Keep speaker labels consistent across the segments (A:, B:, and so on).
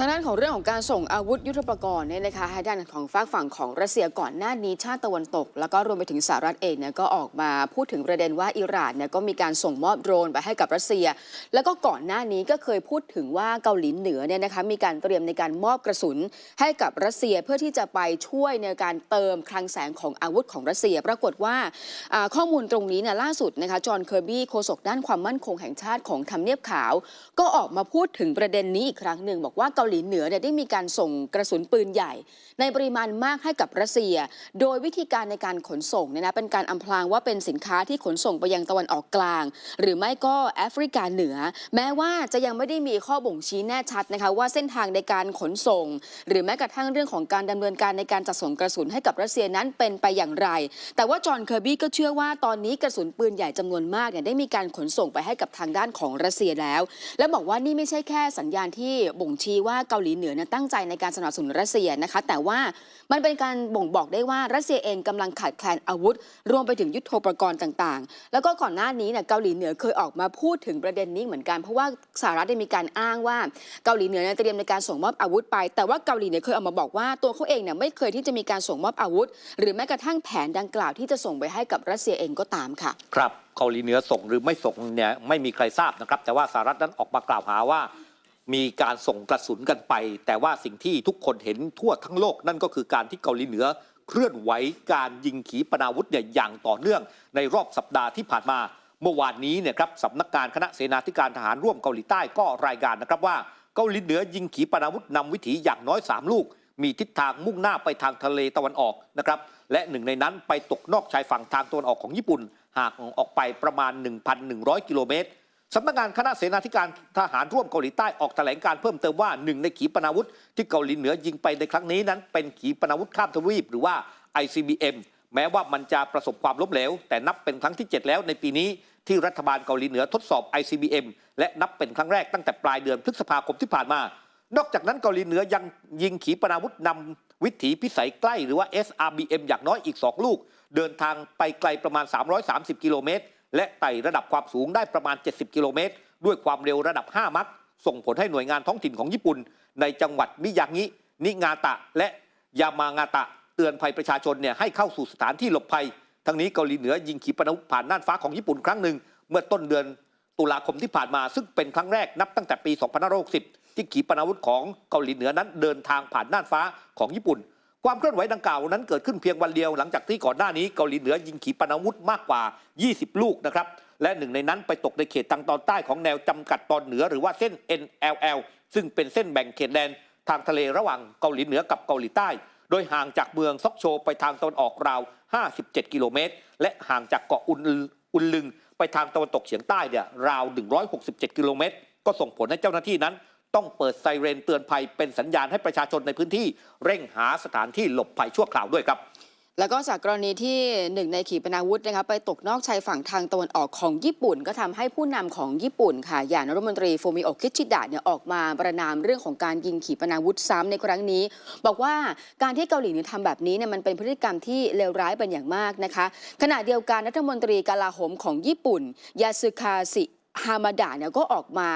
A: ทางด้านของเรื่องของการส่งอาวุธยุทโธปกรณ์เนี่ยนะคะให้ด้านของฝากฝั่งของรัสเซียก่อนหน้านี้ชาติตะวันตก แล้วก็รวมไปถึงสหรัฐเองเนี่ยก็ออกมาพูดถึงประเด็นว่าอิหร่านเนี่ยก็มีการส่งมอบโดรนไปให้กับรัสเซีย แล้วก็ก่อนหน้านี้ก็เคยพูดถึงว่าเกาหลีเหนือเนี่ยนะคะมีการเตรียมในการมอบกระสุนให้กับรัสเซียเพื่อที่จะไปช่วยในการเติมคลังแสงของอาวุธของรัสเซีย ปรากฏว่าอ่าข้อมูลตรงนี้เนี่ยล่าสุดนะคะจอห์นเคอร์บี้โฆษกด้านความมั่นคงแห่งชาติของทำเนียบขาว ก็ออกมาพูดถึงประเด็นนี้อีกครั้งหนึ่งบอกว่าเกาหลีเหนือเนี่ยได้มีการส่งกระสุนปืนใหญ่ ในปริมาณมากให้กับรัสเซีย โดยวิธีการในการขนส่งเนี่ยนะเป็นการอำพรางว่าเป็นสินค้าที่ขนส่งไปยังตะวันออกกลาง หรือไม่ก็แอฟริกาเหนือ แม้ว่าจะยังไม่ได้มีข้อบ่งชี้แน่ชัดนะคะว่าเส้นทางในการขนส่ง หรือแม้กระทั่งเรื่องของการดำเนินการในการจัดส่งกระสุนให้กับรัสเซียนั้นเป็นไปอย่างไร แต่ว่าจอห์นเคอร์บี้ก็เชื่อว่าตอนนี้กระสุนปืนใหญ่จำนวนมากเนี่ยได้มีการขนส่งไปให้กับทางด้านของรัสเซียแล้ว และบอกว่านี่ไม่ใช่แค่สัญญาณที่บ่งชี้ว่าเกาหลีเหนือเนยตั้งใจในการสนับสนุนรัสเซียนะคะ แต่ว่ามันเป็นการบ่งบอกได้ว่ารัสเซียเองกำลังขาดแคลนอาวุธ รวมไปถึงยุทโธปกรณ์ต่างๆ แล้วก็ก่อนหน้านี้เนี่ยเกาหลีเหนือเคยออกมาพูดถึงประเด็นนี้เหมือนกันเพราะว่าสหรัฐได้มีการอ้างว่าเกาหลีเหนือเนี่ยเตรียมในการส่งมอบอาวุธไป แต่ว่าเกาหลีเหนือเคยออกมาบอกว่าตัวเขาเองเนี่ยไม่เคยที่จะมีการส่งมอบอาวุธ หรือแม้กระทั่งแผนดังกล่าวที่จะส่งไปให้กับรัสเซียเองก็ตามค่ะ
B: ครับเกาหลีเหนือส่งหรือไม่ส่งเนี่ยไม่มีใครทราบนะครับ แต่ว่าสหรัฐนั้นออกมากล่าวหาว่า มีการส่งกระสุนกันไป แต่ว่าสิ่งที่ทุกคนเห็นทั่วทั้งโลกนั่นก็คือการที่เกาหลีเหนือ เคลื่อนไหวการยิงขีปนาวุธเนี่ยอย่างต่อเนื่อง ในรอบสัปดาห์ที่ผ่านมา เมื่อวานนี้เนี่ยครับสำนักงานคณะเสนาธิการทหารร่วมเกาหลีใต้ก็รายงานนะครับว่าเกาหลีเหนือยิงขีปนาวุธนำวิถีอย่างน้อย 3 ลูก มีทิศทางมุ่งหน้าไปทางทะเลตะวันออกนะครับและหนึ่งในนั้นไปตกนอกชายฝั่งทางตะวันออกของญี่ปุ่นห่างออกไปประมาณ 1,100 กิโลเมตร สำนักงานคณะเสนาธิการทหารร่วมเกาหลีใต้ออกแถลงการเพิ่มเติมว่าหนึ่งในขีปนาวุธ ที่เกาหลีเหนือยิงไปในครั้งนี้นั้น เป็นขีปนาวุธข้ามทวีปหรือว่า ICBM แม้ว่ามันจะประสบความล้มเหลว แต่นับเป็นครั้งที่ 7 แล้วในปีนี้ ที่รัฐบาลเกาหลีเหนือทดสอบ ICBM และนับเป็นครั้งแรกตั้งแต่ปลายเดือนพฤษภาคมที่ผ่านมา นอกจากนั้นเกาหลีเหนือยังยิงขีปนาวุธนำวิถีพิสัยใกล้หรือว่า SRBM อย่างน้อยอีก 2 ลูก เดินทางไปไกลประมาณ 330 กิโลเมตร และไต่ระดับความสูงได้ประมาณ 70 กิโลเมตร ด้วยความเร็วระดับ 5 มัคส่งผลให้หน่วยงานท้องถิ่นของญี่ปุ่น ในจังหวัดมิยางิ นิงาตะ และยามางาตะ เตือนภัยประชาชนเนี่ยให้เข้าสู่สถานที่หลบภัย ทั้งนี้เกาหลีเหนือยิงขีปนาวุธผ่านน่านฟ้าของญี่ปุ่นครั้งหนึ่ง เมื่อต้นเดือนตุลาคมที่ผ่านมา ซึ่งเป็นครั้งแรกนับตั้งแต่ปี 2560 ที่ขีปนาวุธของเกาหลีเหนือนั้นเดินทางผ่านน่านฟ้าของญี่ปุ่น ความเคลื่อนไหวดังกล่าวนั้นเกิดขึ้นเพียงวันเดียวหลังจากที่ก่อนหน้านี้เกาหลีเหนือยิงขีปนาวุธมากกว่า 20 ลูกนะครับ และหนึ่งในนั้นไปตกในเขตทางตอนใต้ของแนวจำกัดตอนเหนือหรือว่าเส้น NLL ซึ่งเป็นเส้นแบ่งเขตแดนทางทะเลระหว่างเกาหลีเหนือกับเกาหลีใต้ โดยห่างจากเมืองซอกโชไปทางตะวันออกราว 57 กิโลเมตร และห่างจากเกาะอุนอุนลึง ไปทางตะวันตกเฉียงใต้เนี่ยราว 167 กิโลเมตร ก็ส่งผลให้เจ้าหน้าที่นั้น ต้องเปิดไซเรนเตือนภัยเป็นสัญญาณให้ประชาชนในพื้นที่ เร่งหาสถานที่หลบภัยชั่วคราวด้วยครับ
A: แล้วก็จากกรณีที่หนึ่งในขีปนาวุธนะคะไปตกนอกชายฝั่งทางตะวันออกของญี่ปุ่น ก็ทำให้ผู้นำของญี่ปุ่นค่ะอย่างรัฐมนตรีโฟมิโอกิชิดะเนี่ยออกมาประนามเรื่องของการยิงขีปนาวุธซ้ำในครั้งนี้ บอกว่าการที่เกาหลีเนี่ยทำแบบนี้เนี่ยมันเป็นพฤติกรรมที่เลวร้ายเป็นอย่างมากนะคะ ขณะเดียวกันรัฐมนตรีกาลาโหมของญี่ปุ่นยาสึคาสิ ฮามาดะเนี่ยก็ออกมา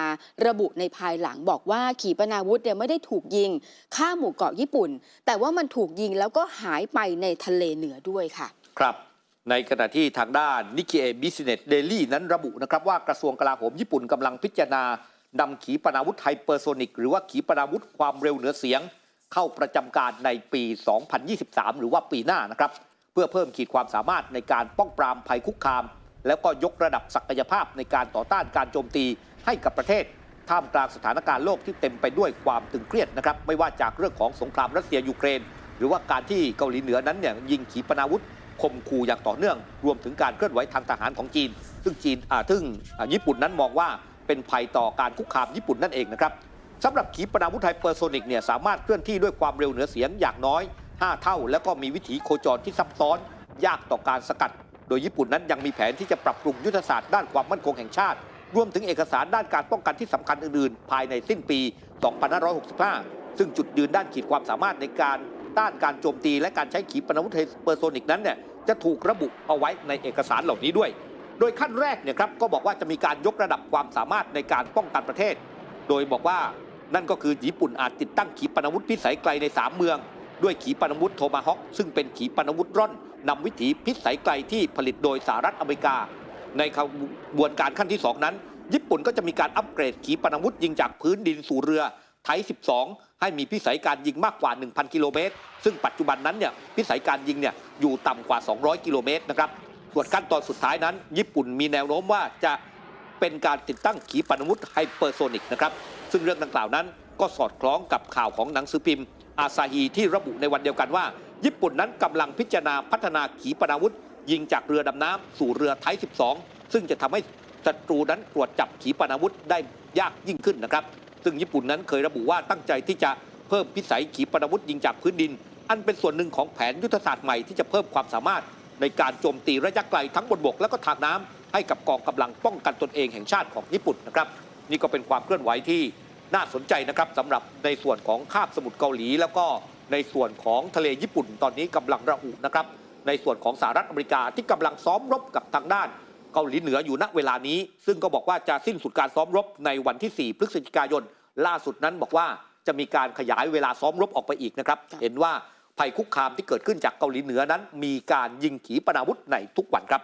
A: ระบุในภายหลังบอกว่าขีปนาวุธเนี่ยไม่ได้ถูกยิงข้ามหมู่เกาะญี่ปุ่น แต่ว่ามันถูกยิงแล้วก็หายไปในทะเลเหนือด้วยค่ะ
B: ครับในขณะที่ทางด้านนิเคเอบิสเนสเดลี่นั้นระบุนะครับว่ากระทรวงกลาโหมญี่ปุ่นกำลังพิจารณานำขีปนาวุธไฮเปอร์โซนิก หรือว่าขีปนาวุธความเร็วเหนือเสียง เข้าประจำการในปี 2023 หรือว่าปีหน้านะครับ เพื่อเพิ่มขีดความสามารถในการป้องปรามภัยคุกคาม แล้วก็ยกระดับศักยภาพในการต่อต้านการโจมตีให้กับประเทศ ท่ามกลางสถานการณ์โลกที่เต็มไปด้วยความตึงเครียดนะครับไม่ว่าจากเรื่องของสงครามรัสเซียยูเครน หรือว่าการที่เกาหลีเหนือนั้นเนี่ยยิงขีปนาวุธข่มขู่อย่างต่อเนื่อง รวมถึงการเคลื่อนไหวทางทหารของจีน ซึ่งจีนอ่าซึ่งญี่ปุ่นนั้นมองว่าเป็นภัยต่อการคุกคามญี่ปุ่นนั่นเองนะครับสำหรับขีปนาวุธไฮเปอร์โซนิกเนี่ยสามารถเคลื่อนที่ด้วยความเร็วเหนือเสียงอย่างน้อย 5 เท่า แล้วก็มีวิถีโคจรที่ซับซ้อน ยากต่อการสกัด ดยญี่ปุ่นนั้นยังมีแผนที่จะปรับปรุงยุทธศาสตร์ด้านความมั่นคงแห่งชาติ รวมถึงเอกสารด้านการป้องกันที่สำคัญอื่นๆ ภายในสิ้นปี 2565 ซึ่งจุดยืนด้านขีดความสามารถในการต้านการโจมตีและการใช้ขีปนาวุธเปอร์โซนิกนั้นเนี่ยจะถูกระบุเอาไว้ในเอกสารเหล่านี้ด้วย โดยขั้นแรกเนี่ยครับก็บอกว่าจะมีการยกระดับความสามารถในการป้องกันประเทศ โดยบอกว่านั่นก็คือญี่ปุ่นอาจติดตั้งขีปนาวุธพิสัยไกลใน 3 เมือง ด้วยขีปนาวุธโทมาฮอคซึ่งเป็นขีปนาวุธร่อนนำวิถีพิสัยไกลที่ผลิตโดยสหรัฐอเมริกา ในขบวนการขั้นที่ 2 นั้น ญี่ปุ่นก็จะมีการอัปเกรดขีปนาวุธยิงจากพื้นดินสู่เรือไทย 12 ให้มีพิสัยการยิงมากกว่า 1,000 กิโลเมตร ซึ่งปัจจุบันนั้นเนี่ยพิสัยการยิงเนี่ยอยู่ต่ำกว่า 200 กิโลเมตรนะครับ ส่วนขั้นตอนสุดท้ายนั้น ญี่ปุ่นมีแนวโน้มว่าจะเป็นการติดตั้งขีปนาวุธไฮเปอร์โซนิกนะครับ ซึ่งเรื่องดังกล่าวนั้นก็สอดคล้องกับข่าวของหนังสือพิมพ์ อาซาฮีที่ระบุในวันเดียวกันว่า ญี่ปุ่นนั้นกำลังพิจารณาพัฒนาขีปนาวุธ ยิงจากเรือดำน้ำสู่เรือไทย 12 ซึ่งจะทำให้ศัตรูนั้นตรวจจับขีปนาวุธได้ยากยิ่งขึ้นนะครับ ซึ่งญี่ปุ่นนั้นเคยระบุว่าตั้งใจที่จะเพิ่มพิสัยขีปนาวุธยิงจากพื้นดิน อันเป็นส่วนหนึ่งของแผนยุทธศาสตร์ใหม่ที่จะเพิ่มความสามารถในการโจมตีระยะไกลทั้งบนบกและก็ทางน้ำให้กับกองกำลังป้องกันตนเองแห่งชาติของญี่ปุ่นนะครับ นี่ก็เป็นความเคลื่อนไหวที่ น่าสนใจนะครับสำหรับในส่วนของคาบสมุทรเกาหลี แล้วก็ในส่วนของทะเลญี่ปุ่นตอนนี้กำลังระอุนะครับในส่วนของสหรัฐอเมริกาที่กำลังซ้อมรบกับทางด้านเกาหลีเหนืออยู่ณเวลานี้ ซึ่งก็บอกว่าจะสิ้นสุดการซ้อมรบในวันที่ 4 พฤศจิกายน ล่าสุดนั้นบอกว่าจะมีการขยายเวลาซ้อมรบออกไปอีกนะครับ
A: ค่ะ
B: เห็นว่าภัยคุกคามที่เกิดขึ้นจากเกาหลีเหนือนั้น มีการยิงขีปนาวุธในทุกวันครับ